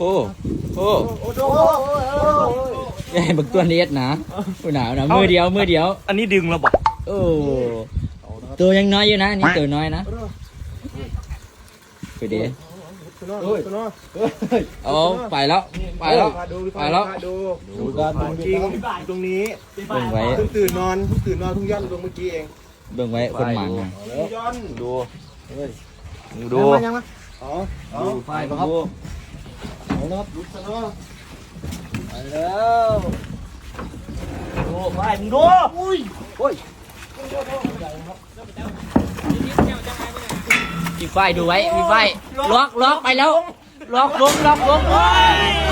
โอ้โอ้โอ้โหยายบักตัวเล็ดนะผู้หนาวนะมือเดียวมือเดียว อันนี้ดึงแล้วบอกโอ้ตัวยังน้อยอยู่นะอันนี่ตัวน้อยนะไปเดี๋ยวเอาไปแล้วไปแล้วไปแล้วดูดูกันจริงตรงนี้เบิ่งไว้เพิ่งตื่นนอนเพิ่งตื่นนอนเพิ่งย่อนลงเมื่อกี้เองเบิ่งไว้คนหมันย่อนดูดูดูยังมาอ๋อดูไฟบังคับ เอาละครับลุกซะเนาะไปแล้วดูไปมึงดูอุ้ยพี่ไฟดูไว้พี่ไฟล็อกล็อกไปแล้วล็อกลงล็อกลงโอ้ย